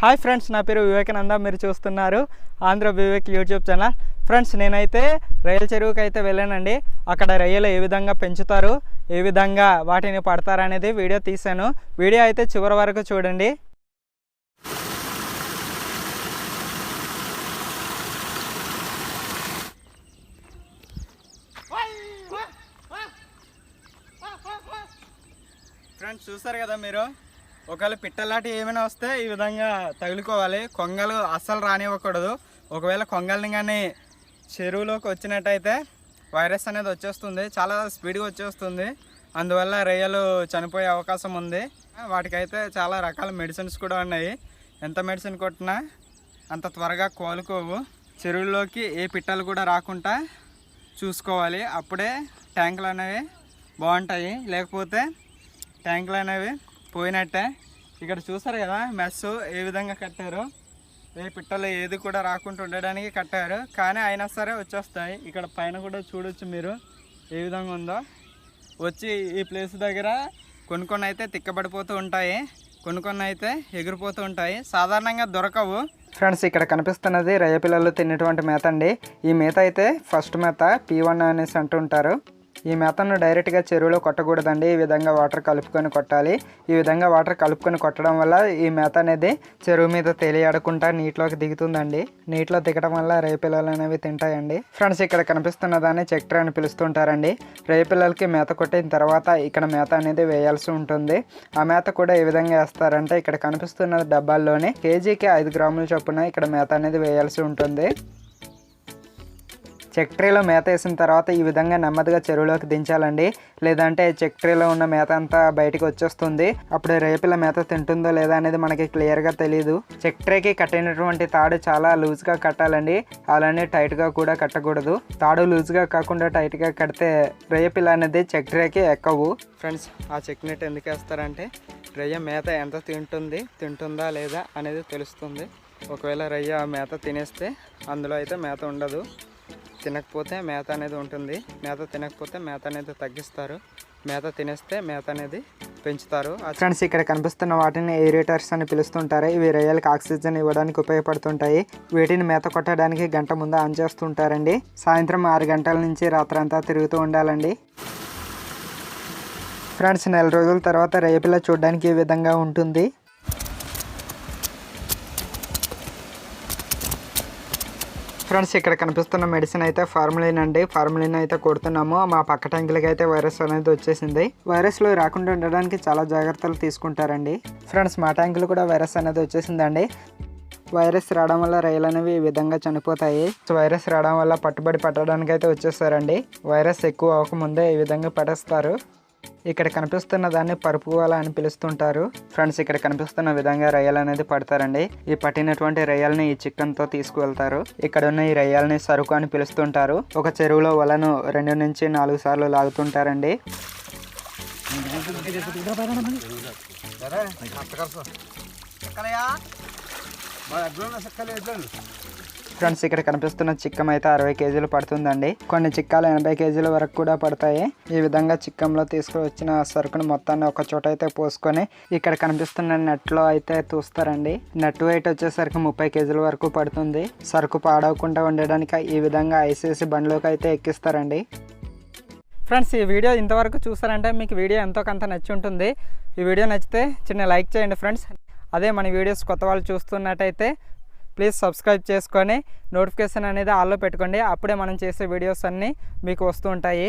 Hi friends నా పేరు వివేకానంద మీరు చూస్తున్నారు Andhra Vivek YouTube channel. Friends నేనైతే రొయ్యల చెరువుకి అయితే వెళ్ళానండి. అక్కడ రొయ్యలు ఏ విధంగా పెంచుతారు ఏ విధంగా వాటిని పడతారు అనేది వీడియో తీశాను. వీడియో అయితే చివరి వరకు చూడండి. ఫ్రెండ్స్ చూస్తారు కదా మీరు? ఒకవేళ పిట్టలాంటి ఏమైనా వస్తే ఈ విధంగా తగులుకోవాలి. కొంగలు అస్సలు రానివ్వకూడదు. ఒకవేళ కొంగల్ని కానీ చెరువులోకి వచ్చినట్టయితే వైరస్ అనేది వచ్చేస్తుంది. చాలా స్పీడ్గా వచ్చేస్తుంది. అందువల్ల రొయ్యలు చనిపోయే అవకాశం ఉంది. వాటికైతే చాలా రకాల మెడిసిన్స్ కూడా ఉన్నాయి. ఎంత మెడిసిన్ కొట్టినా అంత త్వరగా కోలుకోవు. చెరువుల్లోకి ఏ పిట్టలు కూడా రాకుండా చూసుకోవాలి. అప్పుడే ట్యాంకులు అనేవి బాగుంటాయి. లేకపోతే ట్యాంకులు అనేవి పోయినట్టే. ఇక్కడ చూసారు కదా మెస్ ఏ విధంగా కట్టారు. ఏ పిట్టలు ఏది కూడా రాకుండా ఉండడానికి కట్టారు. కానీ అయినా సరే వచ్చేస్తాయి. ఇక్కడ పైన కూడా చూడొచ్చు మీరు ఏ విధంగా ఉందో. వచ్చి ఈ ప్లేస్ దగ్గర కొన్ని కొన్ని అయితే తిక్కబడిపోతూ ఉంటాయి. కొన్ని కొన్ని అయితే ఎగిరిపోతూ ఉంటాయి. సాధారణంగా దొరకవు. ఫ్రెండ్స్ ఇక్కడ కనిపిస్తున్నది రయ్య పిల్లలు తినేటువంటి మేత అండి. ఈ మేత అయితే ఫస్ట్ మేత పీ వన్ అనేసి అంటుంటారు ఈ మేతను డైరెక్ట్గా చెరువులో కొట్టకూడదండి. ఈ విధంగా వాటర్ కలుపుకొని కొట్టాలి. ఈ విధంగా వాటర్ కలుపుకొని కొట్టడం వల్ల ఈ మేత అనేది చెరువు మీద తెలియడకుండా నీటిలోకి దిగుతుందండి. నీటిలో దిగడం వల్ల రేపిల్లలు అనేవి తింటాయండి. ఫ్రెండ్స్ ఇక్కడ కనిపిస్తున్న దాన్ని చక్ర అని పిలుస్తుంటారండి. రేపిల్లలకి మేత కొట్టిన తర్వాత ఇక్కడ మేత అనేది వేయాల్సి ఉంటుంది. ఆ మేత కూడా ఏ విధంగా వేస్తారంటే ఇక్కడ కనిపిస్తున్న డబ్బాల్లోనే కేజీకి ఐదు గ్రాముల చొప్పున ఇక్కడ మేత అనేది వేయాల్సి ఉంటుంది. చెక్ ట్రేలో మేత వేసిన తర్వాత ఈ విధంగా నెమ్మదిగా చెరువులోకి దించాలండి. లేదంటే చెక్ ట్రేలో ఉన్న మేత అంతా బయటకు వచ్చేస్తుంది. అప్పుడు రేపిల మేత తింటుందో లేదా అనేది మనకి క్లియర్గా తెలియదు చెక్ ట్రేకి కట్టినటువంటి తాడు చాలా లూజ్గా కట్టాలండి. అలానే టైట్గా కూడా కట్టకూడదు. తాడు లూజ్గా కాకుండా టైట్గా కడితే రేపిల అనేది చెక్ ట్రేకి ఎక్కవు. ఫ్రెండ్స్ ఆ చెక్ నెట్ ఎందుకు వేస్తారంటే రయ్య మేత ఎంత తింటుంది తింటుందా లేదా అనేది తెలుస్తుంది. ఒకవేళ రయ్య మేత తినేస్తే అందులో అయితే మేత ఉండదు. తినకపోతే మేత అనేది ఉంటుంది. మేత తినకపోతే మేత అనేది తగ్గిస్తారు. మేత తినేస్తే మేత అనేది పెంచుతారు. ఫ్రెండ్స్ ఇక్కడ కనిపిస్తున్న వాటిని ఏరియేటర్స్ అని పిలుస్తుంటారు. ఇవి రొయ్యలకు ఆక్సిజన్ ఇవ్వడానికి ఉపయోగపడుతుంటాయి. వీటిని మేత కొట్టడానికి గంట ముందు ఆన్ చేస్తుంటారండి. సాయంత్రం ఆరు గంటల నుంచి రాత్రంతా తిరుగుతూ ఉండాలండి. ఫ్రెండ్స్ నెల రోజుల తర్వాత రేపిల్ల చూడడానికి ఈ విధంగా ఉంటుంది. ఫ్రెండ్స్ ఇక్కడ కనిపిస్తున్న మెడిసిన్ అయితే ఫార్ములిన్ అండి. ఫార్ములిన్ అయితే కొడుతున్నాము. మా పక్క ట్యాంకులకి అయితే వైరస్ అనేది వచ్చేసింది. వైరస్లో రాకుండా ఉండడానికి చాలా జాగ్రత్తలు తీసుకుంటారండి. ఫ్రెండ్స్ మా ట్యాంకులు కూడా వైరస్ అనేది వచ్చేసిందండి. వైరస్ రావడం వల్ల రైలు అనేవి ఈ విధంగా చనిపోతాయి. సో వైరస్ రావడం వల్ల పట్టుబడి పట్టడానికి అయితే వచ్చేస్తారండి. వైరస్ ఎక్కువ అవ్వకముందే ఈ విధంగా పడేస్తారు. ఇక్కడ కనిపిస్తున్న దాన్ని పరుపు వల అని పిలుస్తుంటారు. ఫ్రెండ్స్ ఇక్కడ కనిపిస్తున్న విధంగా రొయ్యలు అనేది పడతారండి. ఈ పట్టినటువంటి రొయ్యల్ని ఈ చికెన్తో తీసుకువెళ్తారు. ఇక్కడ ఉన్న ఈ రొయ్యల్ని సరుకు అని పిలుస్తుంటారు. ఒక చెరువులో వలను రెండు నుంచి నాలుగు సార్లు లాగుతుంటారండి. ఫ్రెండ్స్ ఇక్కడ కనిపిస్తున్న చిక్కం అయితే అరవై కేజీలు పడుతుందండి. కొన్ని చిక్కాలు ఎనభై కేజీల వరకు కూడా పడతాయి. ఈ విధంగా చిక్కంలో తీసుకువచ్చిన సరుకును మొత్తాన్ని ఒక చోట అయితే పోసుకొని ఇక్కడ కనిపిస్తున్న నెట్లో అయితే చూస్తారండి నెట్ వెయిట్ వచ్చేసరికి ముప్పై కేజీల వరకు పడుతుంది. సరుకు పాడవకుండా ఉండడానికి ఈ విధంగా ఐసీసీ బండ్లోకి అయితే ఎక్కిస్తారండి. ఫ్రెండ్స్ ఈ వీడియో ఇంతవరకు చూసారంటే మీకు వీడియో ఎంతో కొంత నచ్చి ఉంటుంది. ఈ వీడియో నచ్చితే చిన్న లైక్ చేయండి ఫ్రెండ్స్. అదే మన వీడియోస్ కొత్త వాళ్ళు చూస్తున్నట్టయితే ప్లీజ్ సబ్స్క్రైబ్ చేసుకొని నోటిఫికేషన్ అనేది ఆల్లో పెట్టుకోండి. అప్పుడే మనం చేసే వీడియోస్ అన్నీ మీకు వస్తూ ఉంటాయి.